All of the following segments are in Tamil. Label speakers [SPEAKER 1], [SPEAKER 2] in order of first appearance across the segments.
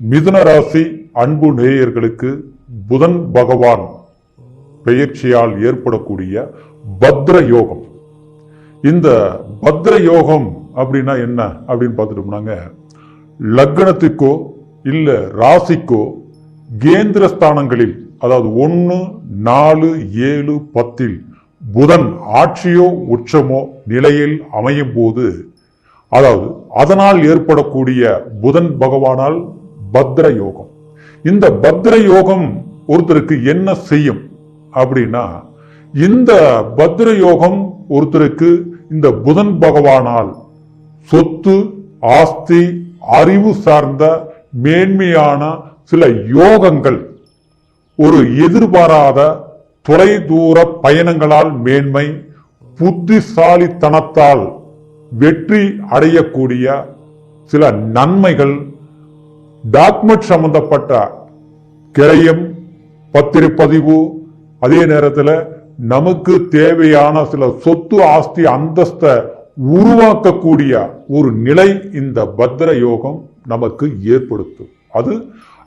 [SPEAKER 1] மிதுன ராசி அன்பு நேயர்களுக்கு புதன் பகவான் பெயர்ச்சியால் ஏற்படக்கூடிய பத்ர யோகம் இந்த பத்ர யோகம் அப்படின்னா என்ன அப்படின்னு பார்த்துட்டோம்னாங்க லக்னத்துக்கோ இல்லை ராசிக்கோ கேந்திர ஸ்தானங்களில் அதாவது ஒன்று நாலு ஏழு பத்தில் புதன் ஆட்சியோ உச்சமோ நிலையில் அமையும் போது அதாவது அதனால் ஏற்படக்கூடிய புதன் பகவானால் பத்ர யோகம். இந்த பத்ர யோகம் ஒருத்தருக்கு என்ன செய்யும் அப்படின்னா இந்த பத்ர யோகம் ஒருத்தருக்கு இந்த புதன் பகவானால் சொத்து ஆஸ்தி அறிவு சார்ந்த மேன்மையான சில யோகங்கள் ஒரு எதிர்பாராத தொலைதூர பயணங்களால் மேன்மை புத்திசாலித்தனத்தால் வெற்றி அடையக்கூடிய சில நன்மைகள் டாக்குமெண்ட் சம்பந்தப்பட்ட கிரயம் பத்திரப்பதிவு அதே நேரத்தில் நமக்கு தேவையான சில சொத்து ஆஸ்தி அந்தஸ்தை உருவாக்கக்கூடிய ஒரு நிலை இந்த பத்ர யோகம் நமக்கு ஏற்படுத்தும். அது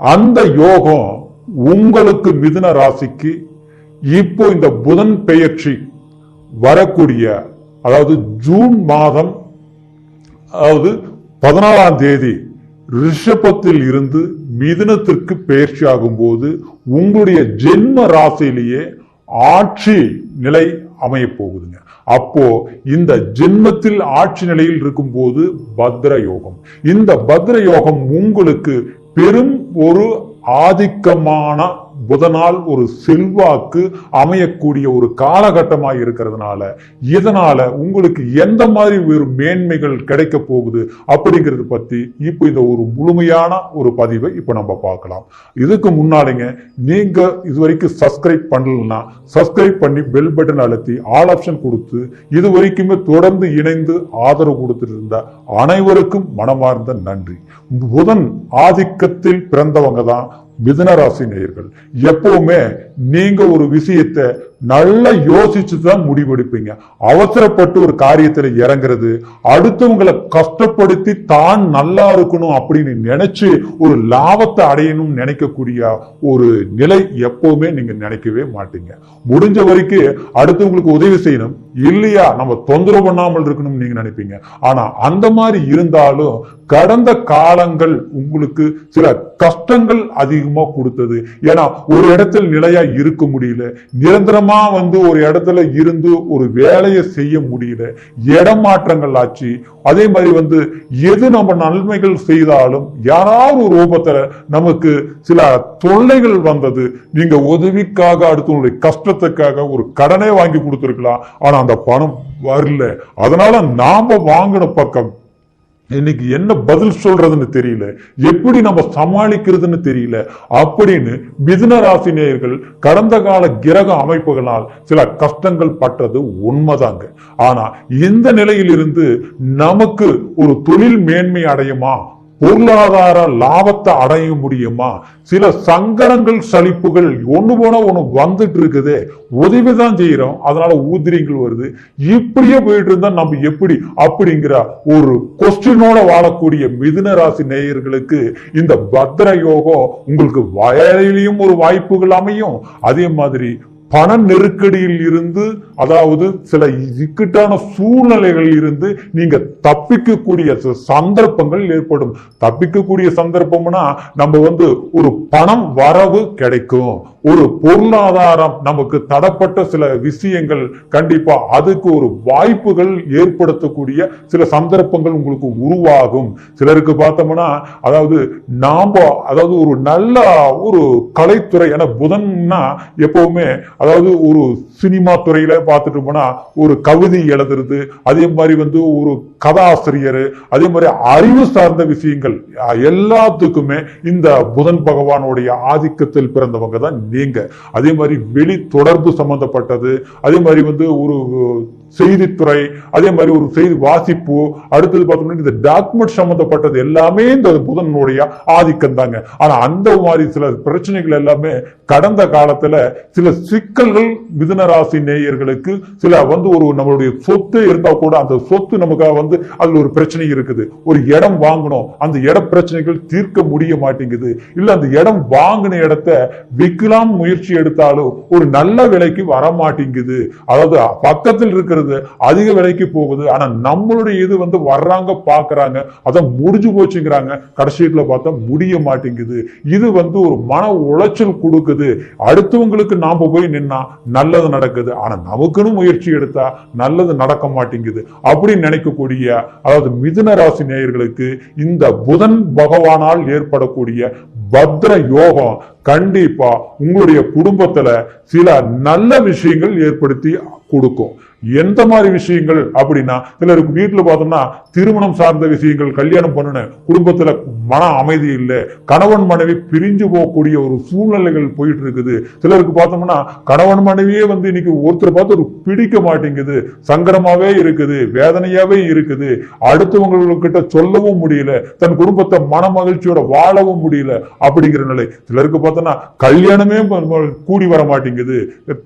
[SPEAKER 1] அந்த யோகம் உங்களுக்கு மிதுன ராசிக்கு இப்போ இந்த புதன் பெயர்ச்சி வரக்கூடிய அதாவது ஜூன் மாதம் அதாவது பதினாலாம் தேதி ரிஷபத்தில் இருந்து மிதுனத்திற்கு பெயர்ச்சி ஆகும்போது உங்களுடைய ஜென்ம ராசியிலேயே ஆட்சி நிலை அமைய போகுதுங்க. அப்போ இந்த ஜென்மத்தில் ஆட்சி நிலையில் இருக்கும் போது பத்ர யோகம் இந்த பத்ர யோகம் உங்களுக்கு பெரும் ஒரு ஆதிக்கமான புதனால் ஒரு செல்வாக்கு அமையக்கூடிய ஒரு காலகட்டமாக இருக்கிறதுனால இதனால உங்களுக்கு எந்த மாதிரி ஒரு மேன்மைகள் கிடைக்க போகுது அப்படிங்கிறது பத்தி இப்போ இந்த ஒரு முழுமையான ஒரு பதிவை இப்போ நம்ம பார்க்கலாம். இதுக்கு முன்னாடிங்க நீங்க இது வரைக்கும் சப்ஸ்கிரைப் பண்ணலன்னா சப்ஸ்கிரைப் பண்ணி பெல் பட்டன் அழுத்தி ஆல் ஆப்ஷன் கொடுத்து இது வரைக்குமே தொடர்ந்து இணைந்து ஆதரவு கொடுத்துட்டு இருந்த அனைவருக்கும் மனமார்ந்த நன்றி. புதன் ஆதிக்கத்தில் பிறந்தவங்க தான். மிதனராசி நேயர்கள் எப்பவுமே நீங்க ஒரு விஷயத்தை நல்லா யோசிச்சு தான் முடிவெடுப்பீங்க. அவசரப்பட்டு ஒரு காரியத்துல இறங்குறது அடுத்தவங்களை கஷ்டப்படுத்தி தான் நல்லா இருக்கணும் அப்படின்னு நினைச்சு ஒரு லாபத்தை அடையணும்னு நினைக்கக்கூடிய ஒரு நிலை எப்பவுமே நீங்க நினைக்கவே மாட்டீங்க. முடிஞ்ச வரைக்கும் அடுத்தவங்களுக்கு உதவி செய்யணும். இல்லையா நம்ம தொந்தரவு பண்ணாமல் இருக்கணும்னு நீங்க நினைப்பீங்க. ஆனா அந்த மாதிரி இருந்தாலும் கடந்த காலங்கள் உங்களுக்கு சில கஷ்டங்கள் அதிகம் கொடுத்தது. ஏன்னா ஒரு இடத்துல நிலையா இருக்க முடியல. நிரந்தரமா வந்து ஒரு இடத்துல இருந்து ஒரு வேலையை செய்ய முடியல. இடமாற்றங்கள் ஆச்சு. அதே மாதிரி வந்து எது நம்ம நன்மைகள் செய்தாலும் யாராவது ஒரு ரூபத்துல நமக்கு சில தொல்லைகள் வந்தது. நீங்க உதவிக்காக அடுத்தவங்களுடைய கஷ்டத்துக்காக ஒரு கடனை வாங்கி கொடுத்துருக்கலாம். ஆனா அந்த பணம் வரல. அதனால நாம வாங்கின பக்கம் இன்னைக்கு என்ன பதில் சொல்றதுன்னு தெரியல. எப்படி நம்ம சமாளிக்கிறதுன்னு தெரியல. அப்படின்னு மிதுன ராசி நேயர்கள் கடந்த கால கிரக அமைப்புகளால் சில கஷ்டங்கள் பட்டது உண்மைதாங்க. ஆனா இந்த நிலையிலிருந்து நமக்கு ஒரு தொழில் மேன்மை அடையுமா? பொருளாதார லாபத்தை அடைய முடியுமா? சில சங்கடங்கள் சலிப்புகள் ஒன்று போனா ஒண்ணு வந்துட்டு இருக்குது. உதவி தான் செய்யறோம். அதனால ஊதிரிகள் வருது. இப்படியே போயிட்டு இருந்தா நம்ம எப்படி? அப்படிங்கிற ஒரு கொஸ்டினோட வாழக்கூடிய மிதுன ராசி நேயர்களுக்கு இந்த பத்ர யோகம் உங்களுக்கு வயலிலும் ஒரு வாய்ப்புகள் அமையும். அதே மாதிரி பண நெருக்கடியில் இருந்து அதாவது சில இக்கட்டான சூழ்நிலைகளில் இருந்து நீங்க தப்பிக்கக்கூடிய சந்தர்ப்பங்கள் ஏற்படும். தப்பிக்கக்கூடிய சந்தர்ப்பம்னா நம்ம வந்து ஒரு பணம் வரவு கிடைக்கும். ஒரு பொருளாதாரம் நமக்கு தடப்பட்ட சில விஷயங்கள் கண்டிப்பா அதுக்கு ஒரு வாய்ப்புகள் ஏற்படுத்தக்கூடிய சில சந்தர்ப்பங்கள் உங்களுக்கு உருவாகும். சிலருக்கு பார்த்தோம்னா அதாவது நாம அதாவது ஒரு நல்ல ஒரு கலைத்துறை என புதன்னா எப்பவுமே அதாவது ஒரு சினிமா துறையில பார்த்துட்டு போனா ஒரு கவிதை எழுதுறது அதே மாதிரி வந்து ஒரு கதாசிரியர் அதே மாதிரி அறிவு சார்ந்த விஷயங்கள் எல்லாத்துக்குமே இந்த புதன் பகவானுடைய ஆதிக்கத்தில் பிறந்தவங்க தான் நீங்க. அதே மாதிரி வெளி தொடர்பு சம்பந்தப்பட்டது அதே மாதிரி வந்து ஒரு செய்தித்துறை அதே மாதிரி ஒரு செய்தி வாசிப்பு அடுத்தது பார்த்தோம்னா இந்த டாக்குமெண்ட் சம்பந்தப்பட்டது எல்லாமே இந்த புதனுடைய ஆதிக்கம் தாங்க ஆனா அந்த மாதிரி சில பிரச்சனைகள் எல்லாமே கடந்த காலத்துல சில சிக் சிக்கல்கள் மிதுன ராசி நேயர்களுக்கு சில வந்து ஒரு நம்மளுடைய சொத்து இருந்தா கூட அந்த சொத்து நமக்கு வந்து அதுல ஒரு பிரச்சனை இருக்குது. ஒரு இடம் வாங்கணும். அந்த இட பிரச்சனைகள் தீர்க்க முடிய மாட்டேங்குது. இல்ல அந்த இடம் வாங்கின இடத்த விற்கலாம் முயற்சி எடுத்தாலும் ஒரு நல்ல விலைக்கு வர மாட்டேங்குது. அதாவது பக்கத்தில் இருக்கிறது அதிக விலைக்கு போகுது. ஆனா நம்மளுடைய இது வந்து வர்றாங்க பாக்குறாங்க. அதான் முடிஞ்சு போச்சுங்கிறாங்க. கடைசியில பார்த்தா முடிய மாட்டேங்குது. இது வந்து ஒரு மன உளைச்சல் கொடுக்குது. அடுத்தவங்களுக்கு நாம போய் அப்படின்னா நல்லது நடக்குது. ஆனா நமக்குன்னு முயற்சி எடுத்தா நல்லது நடக்க மாட்டேங்குது. அப்படின்னு நினைக்கக்கூடிய அதாவது மிதுன ராசி நேயர்களுக்கு இந்த புதன் பகவானால் ஏற்படக்கூடிய பத்ர யோகம் கண்டிப்பா உங்களுடைய குடும்பத்துல சில நல்ல விஷயங்கள் ஏற்படுத்தி கொடுக்கும். எந்த மாதிரி விஷயங்கள் அப்படின்னா சிலருக்கு வீட்டுல பார்த்தோம்னா திருமணம் சார்ந்த விஷயங்கள் கல்யாணம் பண்ணணும் குடும்பத்துல மன அமைதி இல்லை கணவன் மனைவி பிரிஞ்சு போகக்கூடிய ஒரு சூழ்நிலைகள் போயிட்டு இருக்குது சிலருக்கு பார்த்தோம்னா கணவன் மனைவியே வந்து இன்னைக்கு ஒருத்தர் பார்த்து ஒரு பிடிக்க மாட்டேங்குது. சங்கடமாவே இருக்குது வேதனையாவே இருக்குது. அடுத்தவங்ககிட்ட சொல்லவும் முடியல தன் குடும்பத்தை மன மகிழ்ச்சியோட வாழவும் முடியல அப்படிங்கிற நிலை. சிலருக்கு பார்த்தோம்னா கல்யாணமே கூடி வர மாட்டேங்குது.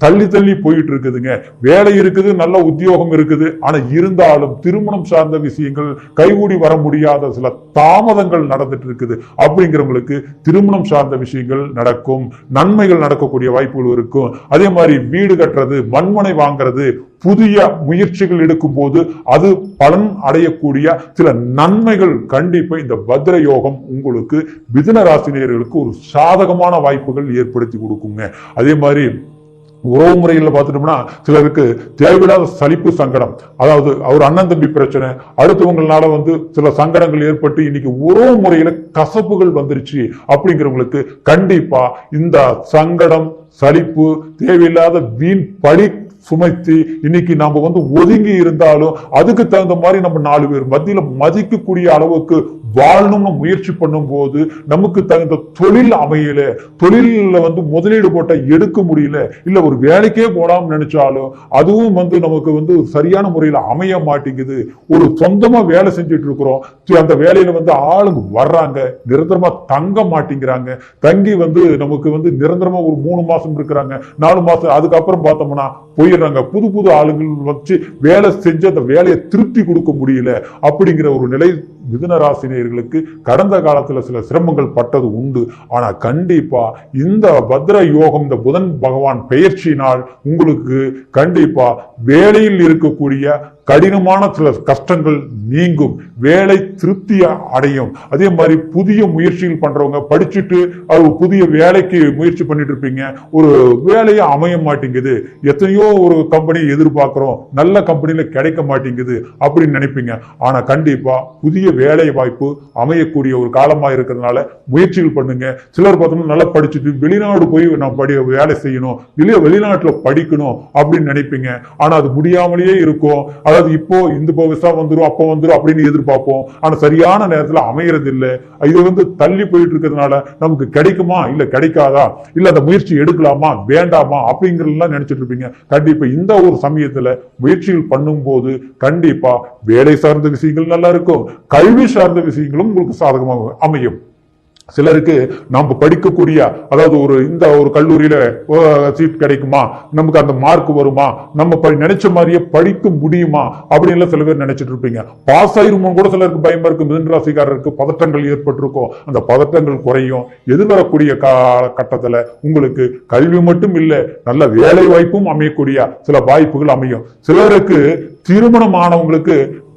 [SPEAKER 1] தள்ளி தள்ளி போயிட்டு இருக்குதுங்க வேலை இருக்குது நல்ல உத்தியோகம் இருக்குது. ஆனா இருந்தாலும் திருமணம் சார்ந்த விஷயங்கள் கைகூடி வர முடியாத சில தாமதங்கள் நடந்துட்டு இருக்குது. அப்படிங்கிறவங்களுக்கு திருமணம் சார்ந்த விஷயங்கள் நடக்கும். நன்மைகள் நடக்கக்கூடிய வாய்ப்புகள் இருக்கும். அதே மாதிரி வீடு கட்டுறது மண்மனை வாங்குறது புதிய முயற்சிகள் எடுக்கும் போது அது பலன் அடையக்கூடிய சில நன்மைகள் கண்டிப்பா இந்த பத்ர யோகம் உங்களுக்கு மிதுன ராசினியர்களுக்கு ஒரு சாதகமான வாய்ப்புகள் ஏற்படுத்தி கொடுக்குங்க. அதே மாதிரி உறவு முறைகளில் பார்த்துட்டோம்னா சிலருக்கு தேவையில்லாத சலிப்பு சங்கடம். அதாவது அவர் அண்ணன் தம்பி பிரச்சனை அடுத்தவங்களால வந்து சில சங்கடங்கள் ஏற்பட்டு இன்னைக்கு உறவு முறையில கசப்புகள் வந்துருச்சு அப்படிங்கிறவங்களுக்கு கண்டிப்பா இந்த சங்கடம் சலிப்பு தேவையில்லாத வீண் பழி சுமைத்து இன்னைக்கு நாம வந்து ஒதுங்கி இருந்தாலும் அதுக்கு தகுந்த மாதிரி நம்ம நாலு பேர் மத்தியில மதிக்கக்கூடிய அளவுக்கு வாழணும்னு முயற்சி பண்ணும்போது நமக்கு தகுந்த தொழில் அமையல. தொழிலில் வந்து முதலீடு போட்ட எடுக்க முடியல. இல்ல ஒரு வேலைக்கே போடாம நினைச்சாலும் அதுவும் வந்து நமக்கு வந்து சரியான முறையில அமைய மாட்டேங்குது. ஒரு சொந்தமா வேலை செஞ்சுட்டு இருக்கிறோம். அந்த வேலையில வந்து ஆளுங்க வர்றாங்க. நிரந்தரமா தங்க மாட்டேங்கிறாங்க. தங்கி வந்து நமக்கு வந்து நிரந்தரமா ஒரு மூணு மாசம் இருக்கிறாங்க. நாலு மாசம் அதுக்கப்புறம் பார்த்தோம்னா போய் போயிடுறாங்க புது புது ஆளுங்கள் வச்சு வேலை செஞ்சு அந்த வேலையை திருப்தி கொடுக்க முடியல அப்படிங்கிற ஒரு நிலை மிதுன ராசினியர்களுக்கு கடந்த காலத்தில் சில சிரமங்கள் பட்டது உண்டு. ஆனால் கண்டிப்பா இந்த பத்ர யோகம் இந்த புதன் பகவான் பெயர்ச்சினால் உங்களுக்கு கண்டிப்பா வேலையில் இருக்கக்கூடிய கடினமான சில கஷ்டங்கள் நீங்கும். வேலை திருப்தியாக அடையும். அதே மாதிரி புதிய முயற்சிகள் பண்றவங்க படிச்சுட்டு அது புதிய வேலைக்கு முயற்சி பண்ணிட்டு இருப்பீங்க. ஒரு வேலையை அமைய மாட்டேங்குது. எத்தனையோ ஒரு கம்பெனியை எதிர்பார்க்கிறோம். நல்ல கம்பெனியில் கிடைக்க மாட்டேங்குது அப்படின்னு நினைப்பீங்க. ஆனா கண்டிப்பா புதிய வேலை வாய்ப்பு அமையக்கூடிய ஒரு காலமாக இருக்கிறதுனால முயற்சிகள் பண்ணுங்க. சிலர் பார்த்தோம்னா நல்லா படிச்சுட்டு வெளிநாடு போய் நான் படி வேலை செய்யணும். இல்லையா வெளிநாட்டில் படிக்கணும் அப்படின்னு நினைப்பீங்க. ஆனால் அது முடியாமலேயே இருக்கும். அதாவது இப்போ இந்த பவிசா வந்துடும் அப்போ வந்துடும் அப்படின்னு எதிர்பார்ப்போம். ஆனால் சரியான நேரத்தில் அமையறது இல்லை இது வந்து தள்ளி போயிட்டு இருக்கிறதுனால நமக்கு கிடைக்குமா? இல்லை கிடைக்காதா? இல்லை அந்த முயற்சி எடுக்கலாமா? வேண்டாமா? அப்படிங்கிறதெல்லாம் நினைச்சிட்டு இருப்பீங்க. கண்டிப்பாக இந்த ஒரு சமயத்தில் முயற்சிகள் பண்ணும்போது கண்டிப்பாக வேலை சார்ந்த விஷயங்கள் நல்லா இருக்கும். கல்வி சார்ந்த விஷயங்களும் உங்களுக்கு சாதகமாக அமையும். சிலருக்கு நம்ம படிக்கக்கூடிய அதாவது ஒரு இந்த ஒரு கல்லூரியில சீட் கிடைக்குமா? நமக்கு அந்த மார்க் வருமா? நம்ம நினைச்ச மாதிரியே படிக்க முடியுமா? அப்படின்னு சில பேர் நினைச்சிட்டு இருப்பீங்க. பாஸ் ஆயிருமோ கூட சிலருக்கு பயமா இருக்கும். மிதன் ராசிக்காரருக்கு பதட்டங்கள் ஏற்பட்டிருக்கும். அந்த பதட்டங்கள் குறையும். எதிர்வரக்கூடிய கால கட்டத்துல உங்களுக்கு கல்வி மட்டும் இல்லை நல்ல வேலை வாய்ப்பும் அமையக்கூடிய சில வாய்ப்புகள் அமையும். சிலருக்கு திருமணம்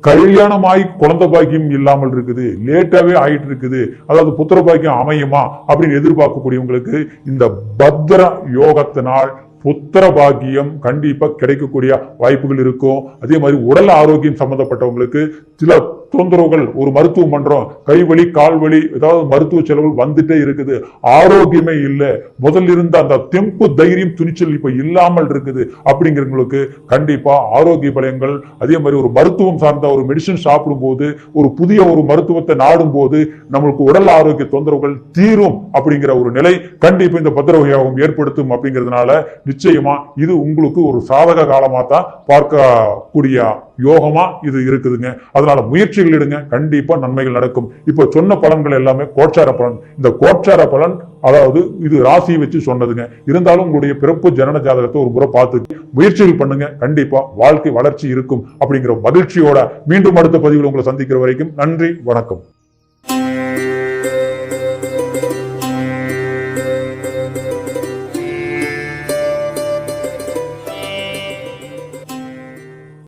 [SPEAKER 1] கல்யாணம் ஆகி குழந்தை பாக்கியம் இல்லாமல் இருக்குது லேட்டாவே ஆயிட்டு இருக்குது அதாவது புத்திர பாக்கியம் அமையுமா அப்படின்னு எதிர்பார்க்கக்கூடியவங்களுக்கு இந்த பத்ர யோகத்தினால் புத்திர பாக்கியம் கண்டிப்பா கிடைக்கக்கூடிய வாய்ப்புகள் இருக்கும். அதே மாதிரி உடல் ஆரோக்கியம் சம்பந்தப்பட்டவங்களுக்கு சில தொந்தரவுகள் ஒரு மருத்துவம் பண்றோம் கைவலி கால்வலி ஏதாவது மருத்துவ செலவுகள் வந்துட்டே இருக்குது. ஆரோக்கியமே இல்லை. முதல்ல இருந்த அந்த தெம்பு தைரியம் துணிச்சல் இப்ப இல்லாமல் இருக்குது. அப்படிங்கிறவங்களுக்கு கண்டிப்பா ஆரோக்கிய பலன்கள் அதே மாதிரி ஒரு மருத்துவம் சார்ந்த ஒரு மெடிசன் சாப்பிடும் போது ஒரு புதிய ஒரு மருத்துவத்தை நாடும் போது நம்மளுக்கு உடல் ஆரோக்கிய தொந்தரவுகள் தீரும் அப்படிங்கிற ஒரு நிலை கண்டிப்பா இந்த பத்திரவகையாகவும் ஏற்படுத்தும் அப்படிங்கிறதுனால நிச்சயமா இது உங்களுக்கு ஒரு சாதக காலமா தான் பார்க்கக்கூடிய யோகமா இது இருக்குதுங்க. அதனால முயற்சிகள் எடுங்க. கண்டிப்பா நன்மைகள் நடக்கும். இப்போ சொன்ன பலன்கள் எல்லாமே கோட்சார பலன். இந்த கோட்சார பலன் அதாவது இது ராசியை வச்சு சொன்னதுங்க. இருந்தாலும் உங்களுடைய பிறப்பு ஜனன ஜாதகத்தை ஒரு முறை பார்த்து முயற்சிகள் பண்ணுங்க. கண்டிப்பா வாழ்க்கை வளர்ச்சி இருக்கும் அப்படிங்கிற மகிழ்ச்சியோட மீண்டும் அடுத்த பதிவில் உங்களை சந்திக்கிற வரைக்கும் நன்றி வணக்கம்.